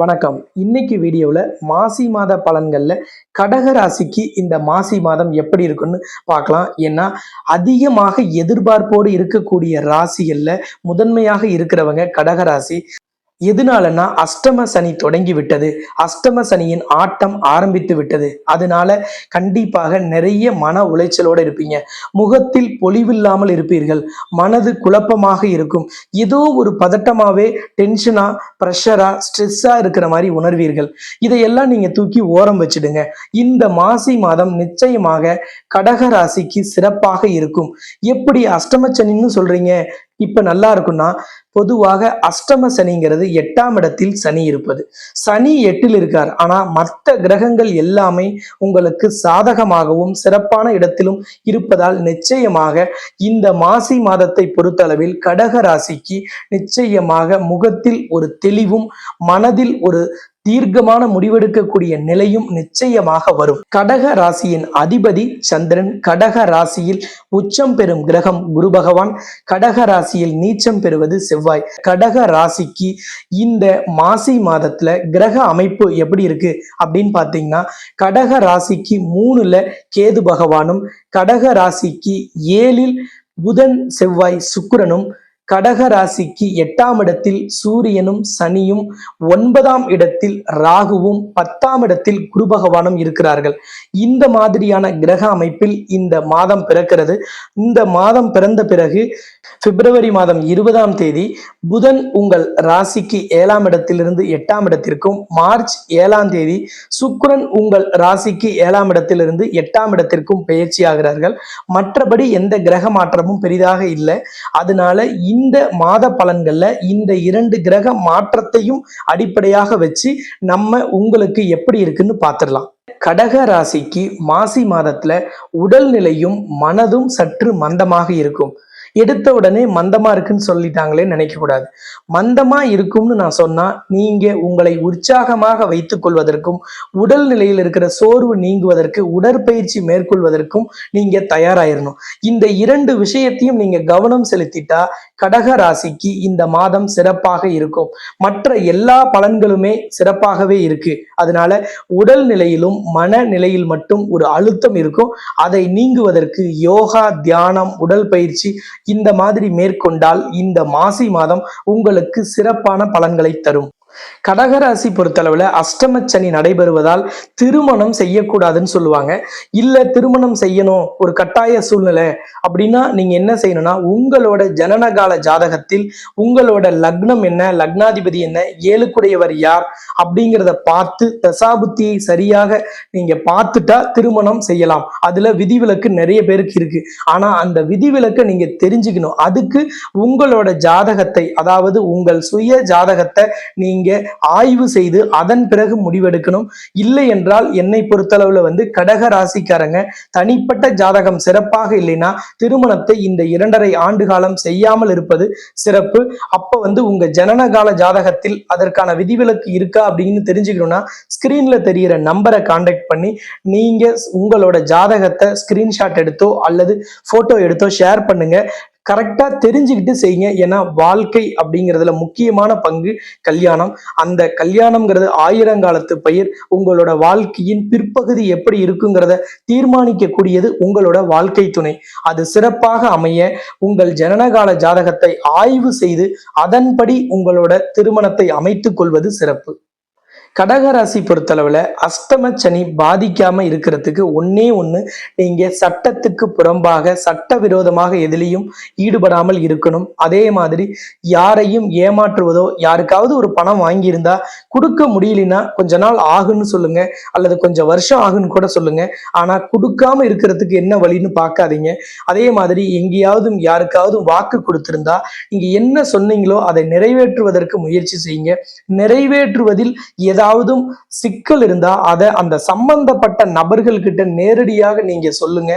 வணக்கம். இன்னைக்கு வீடியோவில் மாசி மாத பலன்களில் கடக ராசிக்கு இந்த மாசி மாதம் எப்படி இருக்குன்னு பார்க்கலாம். ஏன்னா அதிகமாக எதிர்பார்ப்போடு இருக்கக்கூடிய ராசிகளில் முதன்மையாக இருக்கிறவங்க கடக ராசி. எதனாலன்னா அஷ்டம சனி தொடங்கி விட்டது. அஷ்டம சனியின் ஆட்டம் ஆரம்பித்து விட்டது. அதனால கண்டிப்பாக நிறைய மன உளைச்சலோடு இருப்பீங்க. முகத்தில் பொலிவில்லாமல் இருப்பீர்கள். மனது குழப்பமாக இருக்கும். ஏதோ ஒரு பதட்டமாவே டென்ஷனா ப்ரெஷரா ஸ்ட்ரெஸ்ஸா இருக்கிற மாதிரி உணர்வீர்கள். இதையெல்லாம் நீங்க தூக்கி ஓரம் வச்சிடுங்க. இந்த மாசி மாதம் நிச்சயமாக கடக ராசிக்கு சிறப்பாக இருக்கும். எப்படி அஷ்டம சனின்னு சொல்றீங்க? இப்ப நல்லா இருக்கும்னா பொதுவாக அஷ்டம சனிங்கிறது எட்டாம் இடத்தில் சனி இருப்பது. சனி எட்டில் இருக்கார். ஆனா மற்ற கிரகங்கள் எல்லாமே உங்களுக்கு சாதகமாகவும் சிறப்பான இடத்திலும் இருப்பதால் நிச்சயமாக இந்த மாசி மாதத்தை பொறுத்தளவில் கடக ராசிக்கு நிச்சயமாக முகத்தில் ஒரு தெளிவும் மனதில் ஒரு தீர்க்கமான முடிவெடுக்கக்கூடிய நிலையும் நிச்சயமாக வரும். கடக ராசியின் அதிபதி சந்திரன் கடக ராசியில் உச்சம் பெறும் கிரகம் குரு பகவான். கடக ராசியில் நீச்சம் பெறுவது செவ்வாய். கடக ராசிக்கு இந்த மாசி மாதத்துல கிரக அமைப்பு எப்படி இருக்கு அப்படின்னு பார்த்தீங்கன்னா கடக ராசிக்கு மூணுல கேது பகவானும் கடக ராசிக்கு ஏழில் புதன் செவ்வாய் சுக்கிரனும் கடக ராசிக்கு எட்டாம் இடத்தில் சூரியனும் சனியும் ஒன்பதாம் இடத்தில் ராகுவும் பத்தாம் இடத்தில் குரு பகவானும் இருக்கிறார்கள். இந்த மாதிரியான கிரக அமைப்பில் இந்த மாதம் பிறக்கிறது. இந்த மாதம் பிறந்த பிறகு பிப்ரவரி மாதம் இருபதாம் தேதி புதன் உங்கள் ராசிக்கு ஏழாம் இடத்திலிருந்து எட்டாம் இடத்திற்கும் மார்ச் ஏழாம் தேதி சுக்கரன் உங்கள் ராசிக்கு ஏழாம் இடத்திலிருந்து எட்டாம் இடத்திற்கும் பயிற்சி ஆகிறார்கள் மற்றபடி எந்த கிரக மாற்றமும் பெரிதாக இல்லை. அதனால இந்த மாத பலன்கள்ல இந்த இரண்டு கிரக மாற்றத்தையும் அடிப்படையாக வச்சு நம்ம உங்களுக்கு எப்படி இருக்குன்னு பார்த்துடலாம் கடக ராசிக்கு மாசி மாதத்துல உடல்நிலையும் மனதும் சற்று மந்தமாக இருக்கும். எடுத்த உடனே மந்தமா இருக்குன்னு சொல்லிட்டாங்களே நினைக்க கூடாது மந்தமா இருக்கும்னு நான் சொன்னா நீங்க உங்களை உற்சாகமாக வைத்துக் கொள்வதற்கும் உடல் நிலையில் இருக்கிற சோர்வு நீங்குவதற்கு உடற்பயிற்சி மேற்கொள்வதற்கும் நீங்க தயாராயிரணும். இந்த இரண்டு விஷயத்தையும் நீங்க கவனம் செலுத்திட்டா கடக ராசிக்கு இந்த மாதம் சிறப்பாக இருக்கும். மற்ற எல்லா பலன்களுமே சிறப்பாகவே இருக்கு. அதனால உடல் நிலையிலும் மன நிலையில் மட்டும் ஒரு அழுத்தம் இருக்கும். அதை நீங்குவதற்கு யோகா தியானம் உடல் பயிற்சி இந்த மாதிரி மேற்கொண்டால் இந்த மாசி மாதம் உங்களுக்கு சிறப்பான பலன்களை தரும். கடகராசி பொறுத்தளவுல அஷ்டமச்சனி சனி நடைபெறுவதால் திருமணம் செய்யக்கூடாதுன்னு சொல்லுவாங்க. இல்ல திருமணம் செய்யணும் ஒரு கட்டாய சூழ்நிலை அப்படின்னா நீங்க என்ன செய்யணும்னா உங்களோட ஜனனகால ஜாதகத்தில் உங்களோட லக்னம் என்ன லக்னாதிபதி என்ன ஏழுக்குடையவர் யார் அப்படிங்கிறத பார்த்து தசாபுத்தியை சரியாக நீங்க பார்த்துட்டா திருமணம் செய்யலாம். அதுல விதிவிலக்கு நிறைய பேருக்கு இருக்கு. ஆனா அந்த விதிவிலக்கை நீங்க தெரிஞ்சுக்கணும். அதுக்கு உங்களோட ஜாதகத்தை அதாவது உங்கள் சுய ஜாதகத்தை நீங்க ஆய்வு செய்து அதன் பிறகு முடிவெடுக்கணும். இல்லை என்றால் என்னை பொறுத்தளவுல வந்து கடக ராசிக்காரங்க தனிப்பட்ட ஜாதகம் சிறப்பாக இல்லைன்னா திருமணத்தை இந்த இரண்டரை ஆண்டு காலம் செய்யாமல் இருப்பது சிறப்பு. அப்ப வந்து உங்க ஜனனகால ஜாதகத்தில் அதற்கான விதிவிலக்கு இருக்கா அப்படின்னு தெரிஞ்சுக்கணும்னா ஸ்கிரீன்ல தெரியிற நம்பரை காண்டாக்ட் பண்ணி நீங்க உங்களோட ஜாதகத்தை ஸ்கிரீன்ஷாட் எடுத்தோ அல்லது போட்டோ எடுத்தோ ஷேர் பண்ணுங்க. கரெக்டாக தெரிஞ்சுக்கிட்டு செய்யுங்க. ஏன்னா வாழ்க்கை அப்படிங்கிறதுல முக்கியமான பங்கு கல்யாணம். அந்த கல்யாணம்ங்கிறது ஆயிரங்காலத்து பயிர். உங்களோட வாழ்க்கையின் பிற்பகுதி எப்படி இருக்குங்கிறத தீர்மானிக்கக்கூடியது உங்களோட வாழ்க்கை துணை. அது சிறப்பாக அமைய உங்கள் ஜனனகால ஜாதகத்தை ஆய்வு செய்து அதன்படி உங்களோட திருமணத்தை அமைத்துக் கொள்வது சிறப்பு. கடகராசி பொறுத்தளவுல அஷ்டம சனி பாதிக்காம இருக்கிறதுக்கு ஒன்னே ஒன்று நீங்க சட்டத்துக்கு புறம்பாக சட்டவிரோதமாக எதிலையும் ஈடுபடாமல் இருக்கணும். அதே மாதிரி யாரையும் ஏமாற்றுவதோ யாருக்காவது ஒரு பணம் வாங்கியிருந்தா கொடுக்க முடியலனா கொஞ்ச நாள் ஆகுன்னு சொல்லுங்க அல்லது கொஞ்சம் வருஷம் ஆகுன்னு கூட சொல்லுங்க. ஆனால் கொடுக்காம இருக்கிறதுக்கு என்ன வழின்னு பார்க்காதீங்க. அதே மாதிரி எங்கேயாவது யாருக்காவது வாக்கு கொடுத்திருந்தா நீங்க என்ன சொன்னீங்களோ அதை நிறைவேற்றுவதற்கு முயற்சி செய்யுங்க. நிறைவேற்றுவதில் ஏதாவது ஏதாவது சிக்கல் இருந்தா அதை அந்த சம்பந்தப்பட்ட நபர்கள் கிட்ட நேரடியாக நீங்க சொல்லுங்க.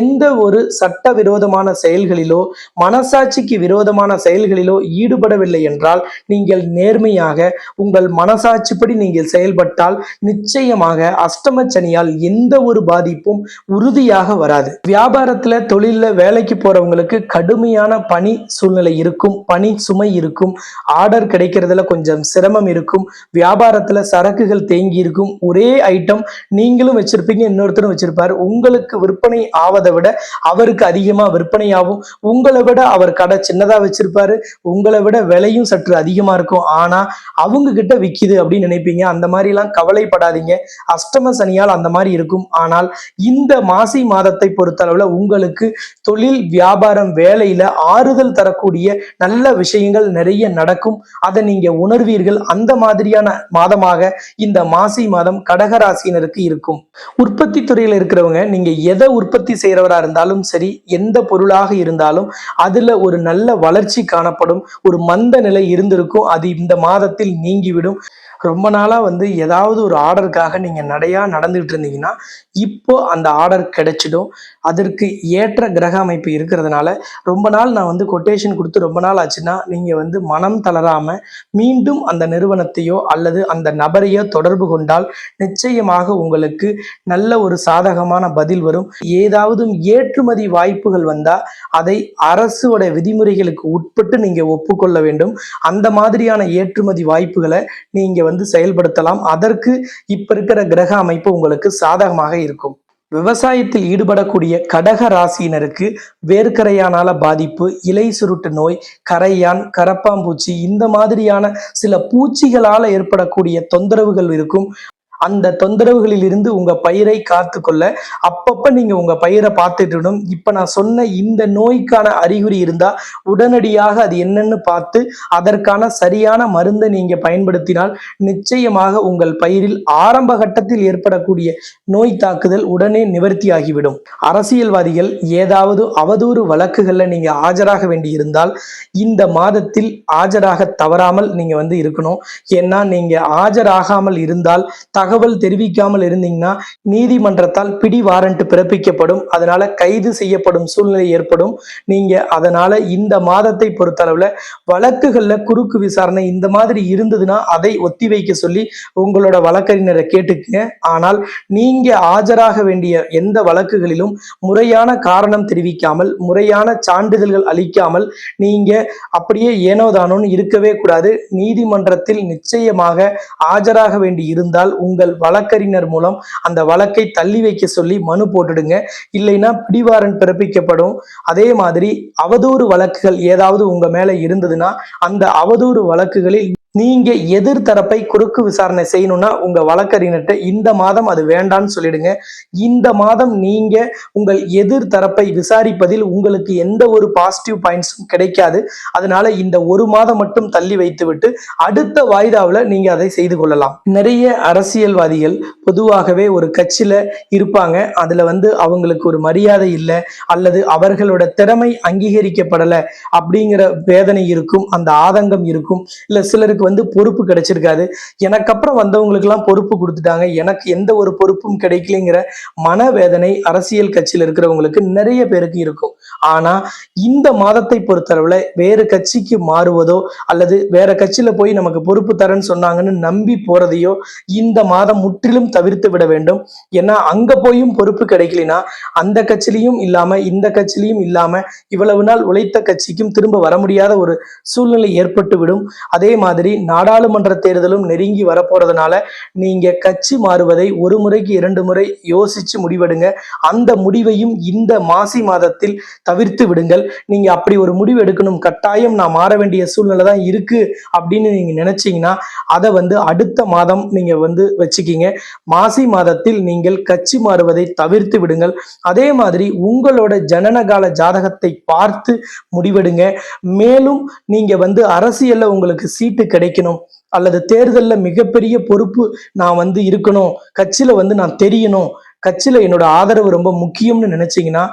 எந்த ஒரு சட்டவிரோதமான செயல்களிலோ மனசாட்சிக்கு விரோதமான செயல்களிலோ ஈடுபடவில்லை என்றால் நீங்கள் நேர்மையாக உங்கள் மனசாட்சிப்படி நீங்கள் செயல்பட்டால் நிச்சயமாக அஷ்டம சனியால் எந்த ஒரு பாதிப்பும் உறுதியாக வராது. வியாபாரத்துல தொழில வேலைக்கு போறவங்களுக்கு கடுமையான பணி சூழ்நிலை இருக்கும் பணி சுமை இருக்கும் ஆர்டர் கிடைக்கிறதுல கொஞ்சம் சிரமம் இருக்கும் வியாபாரத்துல சரக்குகள் தேங்கி இருக்கும் ஒரே ஐட்டம் நீங்களும் வச்சிருப்பீங்க இன்னொருத்தரும் வச்சிருப்பாரு. உங்களுக்கு விற்பனை ஆவதை விட அவருக்கு அதிகமா விற்பனை ஆகும். உங்களை விட அவர் கடை சின்னதா வச்சிருப்பாரு. உங்களை விட விலையும் சற்று அதிகமா இருக்கும். ஆனா அவங்க கிட்ட விக்குது அப்படின்னு நினைப்பீங்க. அந்த மாதிரி எல்லாம் கவலைப்படாதீங்க. அஷ்டம சனியால் அந்த மாதிரி இருக்கும். ஆனால் இந்த மாசி மாதத்தை பொறுத்தளவுல உங்களுக்கு தொழில் வியாபாரம் வேலையில ஆறுதல் தரக்கூடிய நல்ல விஷயங்கள் நிறைய நடக்கும். அதை நீங்க உணர்வீர்கள். அந்த மாதிரியான மாதம் மாதமாக இந்த மாசி மாதம் கடகராசினருக்கு இருக்கும். உற்பத்தி துறையில இருக்கிறவங்க நீங்க எதை உற்பத்தி செய்யறவரா இருந்தாலும் சரி எந்த பொருளாக இருந்தாலும் அதுல ஒரு நல்ல வளர்ச்சி காணப்படும். ஒரு மந்த நிலை இருந்திருக்கும். அது இந்த மாதத்தில் நீங்கிவிடும். ரொம்ப நாளாக வந்து ஏதாவது ஒரு ஆர்டருக்காக நீங்கள் நடையாக நடந்துகிட்டு இருந்தீங்கன்னா இப்போ அந்த ஆர்டர் கிடைச்சிடும். அதற்கு ஏற்ற கிரக அமைப்பு இருக்கிறதுனால ரொம்ப நாள் நான் வந்து கொட்டேஷன் கொடுத்து ரொம்ப நாள் ஆச்சுன்னா நீங்கள் வந்து மனம் தளராமல் மீண்டும் அந்த நிறுவனத்தையோ அல்லது அந்த நபரையோ தொடர்பு கொண்டால் நிச்சயமாக உங்களுக்கு நல்ல ஒரு சாதகமான பதில் வரும். ஏதாவது ஏற்றுமதி வாய்ப்புகள் வந்தால் அதை அரசோட விதிமுறைகளுக்கு உட்பட்டு நீங்கள் ஒப்புக்கொள்ள வேண்டும். அந்த மாதிரியான ஏற்றுமதி வாய்ப்புகளை நீங்கள் வந்து செயல்படுத்தலாம். அதற்கு இப்ப இருக்கிற கிரக அமைப்பு உங்களுக்கு சாதகமாக இருக்கும். விவசாயத்தில் ஈடுபடக்கூடிய கடக ராசியினருக்கு வேர்க்கரையானால பாதிப்பு இலை சுருட்டு நோய் கரையான் கரப்பாம்பூச்சி இந்த மாதிரியான சில பூச்சிகளால ஏற்படக்கூடிய தொந்தரவுகள் இருக்கும். அந்த தொந்தரவுகளில் இருந்து உங்க பயிரை காத்துக்கொள்ள அப்பப்ப நீங்க உங்க பயிரை பார்த்துட்டு இப்ப நான் சொன்ன இந்த நோய்க்கான அறிகுறி இருந்தா உடனடியாக அது என்னன்னு பார்த்து அதற்கான சரியான மருந்தை நீங்க பயன்படுத்தினால் நிச்சயமாக உங்கள் பயிரில் ஆரம்ப கட்டத்தில் ஏற்படக்கூடிய நோய் தாக்குதல் உடனே நிவர்த்தியாகிவிடும். அரசியல்வாதிகள் ஏதாவது அவதூறு வழக்குகள்ல நீங்க ஆஜராக வேண்டி இருந்தால் இந்த மாதத்தில் ஆஜராக தவறாமல் நீங்க வந்து இருக்கணும். ஏன்னா நீங்க ஆஜராகாமல் இருந்தால் தக தகவல் தெரிவிக்காமல் இருந்தீங்கன்னா நீதிமன்றத்தால் பிடி வாரண்ட் பிறப்பிக்கப்படும். அதனால கைது செய்யப்படும் சூழ்நிலை ஏற்படும். நீங்க அதனால இந்த மாதத்தை பொறுத்தளவுல வழக்குகள்ல குறுக்கு விசாரணை இந்த மாதிரி இருந்ததுன்னா அதை ஒத்திவைக்க சொல்லி உங்களோட வழக்கறிஞரை கேட்டுக்குங்க. ஆனால் நீங்க ஆஜராக வேண்டிய எந்த வழக்குகளிலும் முறையான காரணம் தெரிவிக்காமல் முறையான சான்றிதழ்கள் அளிக்காமல் நீங்க அப்படியே ஏனோதானோன்னு இருக்கவே கூடாது. நீதிமன்றத்தில் நிச்சயமாக ஆஜராக வேண்டி இருந்தால் உங்கள் வழக்கறிஞர் மூலம் அந்த வழக்கை தள்ளி வைக்க சொல்லி மனு போட்டுடுங்க. இல்லைன்னா பிடிவாரன் பிறப்பிக்கப்படும். அதே மாதிரி அவதூறு வழக்குகள் ஏதாவது உங்க மேல இருந்ததுன்னா அந்த அவதூறு வழக்குகளில் நீங்க எதிர் தரப்பை குறுக்கு விசாரணை செய்யணும்னா உங்க வழக்கறிஞர்கிட்ட இந்த மாதம் அது வேண்டான்னு சொல்லிடுங்க. இந்த மாதம் நீங்க உங்கள் எதிர் தரப்பை விசாரிப்பதில் உங்களுக்கு எந்த ஒரு பாசிட்டிவ் பாயிண்ட்ஸும் கிடைக்காது. அதனால இந்த ஒரு மாதம் மட்டும் தள்ளி வைத்துவிட்டு அடுத்த வாய்தாவில் நீங்க அதை செய்து கொள்ளலாம். நிறைய அரசியல்வாதிகள் பொதுவாகவே ஒரு கட்சியில இருப்பாங்க. அதுல வந்து அவங்களுக்கு ஒரு மரியாதை இல்லை. அல்லது அவர்களோட திறமை அங்கீகரிக்கப்படலை அப்படிங்கிற வேதனை இருக்கும். அந்த ஆதங்கம் இருக்கும். இல்ல சிலருக்கு வந்து பொறுப்பு கிடைச்சிருக்காது. எனக்கு அப்புறம் வந்தவங்களுக்கெல்லாம் பொறுப்பு கொடுத்துட்டாங்க. எனக்கு எந்த ஒரு பொறுப்பும் கிடைக்கலைங்கிற மனவேதனை அரசியல் கட்சியில் இருக்கிறவங்களுக்கு நிறைய பேருக்கு இருக்கும். ஆனா இந்த மாதத்தை பொறுத்தளவுல வேறு கட்சிக்கு மாறுவதோ அல்லது வேற கட்சியில போய் நமக்கு பொறுப்பு தரேன்னு சொன்னாங்கன்னு நம்பி போறதையோ இந்த மாதம் முற்றிலும் தவிர்த்து விட வேண்டும். ஏன்னா அங்க போயும் பொறுப்பு கிடைக்கலனா அந்த கட்சியிலையும் இல்லாம இந்த கட்சியிலையும் இல்லாம இவ்வளவு நாள் உழைத்த கட்சிக்கும் திரும்ப வர முடியாத ஒரு சூழ்நிலை ஏற்பட்டு விடும் அதே மாதிரி நாடாளுமன்ற தேர்தலும் நெருங்கி வரப்போறதுனால நீங்க கட்சி மாறுவதை ஒரு முறைக்கு இரண்டு முறை யோசிச்சு முடிவெடுங்க. அந்த முடிவையும் இந்த மாசி மாதத்தில் தவிர்த்து விடுங்கள். நீங்க அப்படி ஒரு முடிவு எடுக்கணும். கட்டாயம் நான் மாற வேண்டிய சூழ்நிலை தான் இருக்கு அப்படின்னு நீங்க நினைச்சீங்கன்னா அதை வந்து அடுத்த மாதம் நீங்க வந்து வச்சுக்கிங்க. மாசி மாதத்தில் நீங்கள் கட்சி மாறுவதை தவிர்த்து விடுங்கள். அதே மாதிரி உங்களோட ஜனனகால ஜாதகத்தை பார்த்து முடிவெடுங்க. மேலும் நீங்க வந்து அரசியல்ல உங்களுக்கு சீட்டு கிடைக்கணும். அல்லது தேர்தலில் மிகப்பெரிய பொறுப்பு நான் வந்து இருக்கணும். கட்சியில் வந்து நான் தெரியணும். கட்சியில என்னோட ஆதரவு ரொம்ப முக்கியம்னு நினைச்சீங்கன்னா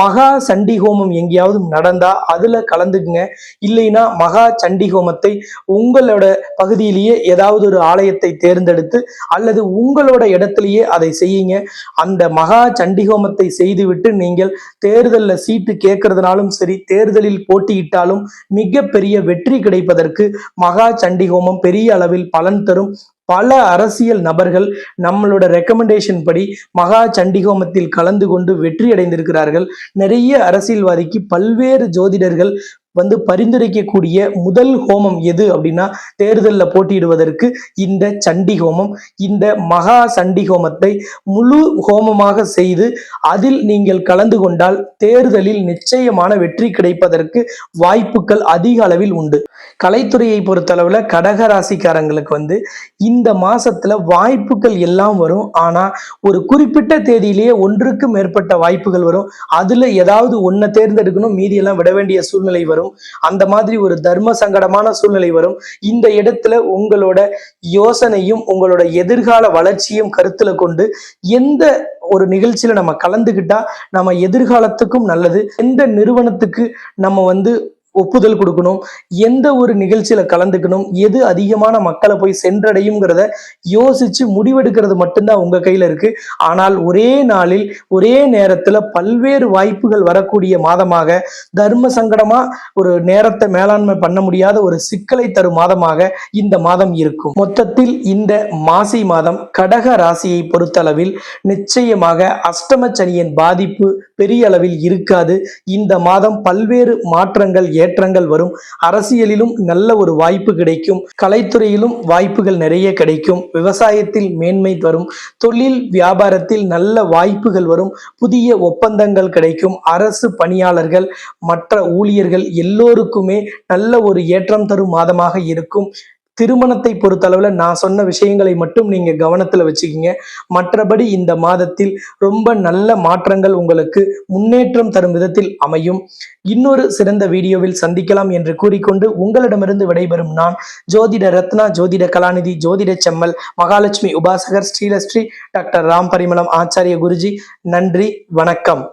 மகா சண்டி ஹோமம் எங்கேயாவது நடந்தா அதுல கலந்துக்குங்க. இல்லைன்னா மகா சண்டி ஹோமத்தை உங்களோட பகுதியிலேயே ஏதாவது ஒரு ஆலயத்தை தேர்ந்தெடுத்து அல்லது உங்களோட இடத்திலேயே அதை செய்யுங்க. அந்த மகா சண்டி ஹோமத்தை செய்துவிட்டு நீங்கள் தேர்தலில் சீட்டு கேட்கறதுனாலும் சரி தேர்தலில் போட்டியிட்டாலும் மிகப்பெரிய வெற்றி கிடைப்பதற்கு மகா சண்டி ஹோமம் பெரிய அளவில் பலன் தரும். பல அரசியல் நபர்கள் நம்மளோட ரெக்கமெண்டேஷன் படி மகா சண்டிகோமத்தில் கலந்து கொண்டு வெற்றி அடைந்திருக்கிறார்கள் நிறைய அரசியல்வாதிக்கு பல்வேறு ஜோதிடர்கள் வந்து பரிந்துரைக்கக்கூடிய முதல் ஹோமம் எது அப்படின்னா தேர்தலில் போட்டியிடுவதற்கு இந்த சண்டி ஹோமம். இந்த மகா சண்டி ஹோமத்தை முழு ஹோமமாக செய்து அதில் நீங்கள் கலந்து கொண்டால் தேர்தலில் நிச்சயமான வெற்றி கிடைப்பதற்கு வாய்ப்புகள் அதிக அளவில் உண்டு. கலைத்துறையை பொறுத்தளவில் கடக ராசிக்காரங்களுக்கு வந்து இந்த மாசத்துல வாய்ப்புகள் எல்லாம் வரும். ஆனா ஒரு குறிப்பிட்ட தேதியிலேயே ஒன்றுக்கு மேற்பட்ட வாய்ப்புகள் வரும். அதுல ஏதாவது ஒன்றை தேர்ந்தெடுக்கணும் மீதியெல்லாம் விட வேண்டிய சூழ்நிலை வரும். அந்த மாதிரி ஒரு தர்ம சங்கடமான சூழ்நிலை வரும். இந்த இடத்துல உங்களோட யோசனையும் உங்களோட எதிர்கால வளர்ச்சியும் கருத்துல கொண்டு எந்த ஒரு நிகழ்ச்சியில நம்ம கலந்துக்கிட்டா நம்ம எதிர்காலத்துக்கும் நல்லது. எந்த நிறுவனத்துக்கு நம்ம வந்து ஒப்புதல் கொடுக்கணும். எந்த ஒரு நிகழ்ச்சியில கலந்துக்கணும். எது அதிகமான மக்களை போய் சென்றடையுங்கிறத யோசிச்சு முடிவெடுக்கிறது மட்டும்தான் உங்க கையில இருக்கு. ஆனால் ஒரே நாளில் ஒரே நேரத்துல பல்வேறு வாய்ப்புகள் வரக்கூடிய மாதமாக தர்ம சங்கடமா ஒரு நேரத்தை மேலாண்மை பண்ண முடியாத ஒரு சிக்கலை தரும் மாதமாக இந்த மாதம் இருக்கும். மொத்தத்தில் இந்த மாசி மாதம் கடக ராசியை பொறுத்தளவில் நிச்சயமாக அஷ்டம சனியின் பாதிப்பு பெரிய அளவில் இருக்காது. இந்த மாதம் பல்வேறு மாற்றங்கள் ஏற்றங்கள் வரும். அரசியலிலும் நல்ல ஒரு வாய்ப்பு கிடைக்கும். கலைத்துறையிலும் வாய்ப்புகள் நிறைய கிடைக்கும். விவசாயத்தில் மேன்மை வரும் தொழில் வியாபாரத்தில் நல்ல வாய்ப்புகள் வரும். புதிய ஒப்பந்தங்கள் கிடைக்கும். அரசு பணியாளர்கள் மற்ற ஊழியர்கள் எல்லோருக்குமே நல்ல ஒரு ஏற்றம் தரும் மாதமாக இருக்கும். திருமணத்தை பொறுத்தளவில் நான் சொன்ன விஷயங்களை மட்டும் நீங்க கவனத்தில் வச்சுக்கிங்க. மற்றபடி இந்த மாதத்தில் ரொம்ப நல்ல மாற்றங்கள் உங்களுக்கு முன்னேற்றம் தரும் விதத்தில் அமையும். இன்னொரு சிறந்த வீடியோவில் சந்திக்கலாம் என்று கூறிக்கொண்டு உங்களிடமிருந்து விடைபெறும் நான் ஜோதிட ரத்னா ஜோதிட கலாநிதி ஜோதிட செம்மல் மகாலட்சுமி உபாசகர் ஸ்ரீலஸ்ரீ டாக்டர் ராம் பரிமளம் ஆச்சாரிய குருஜி. நன்றி வணக்கம்.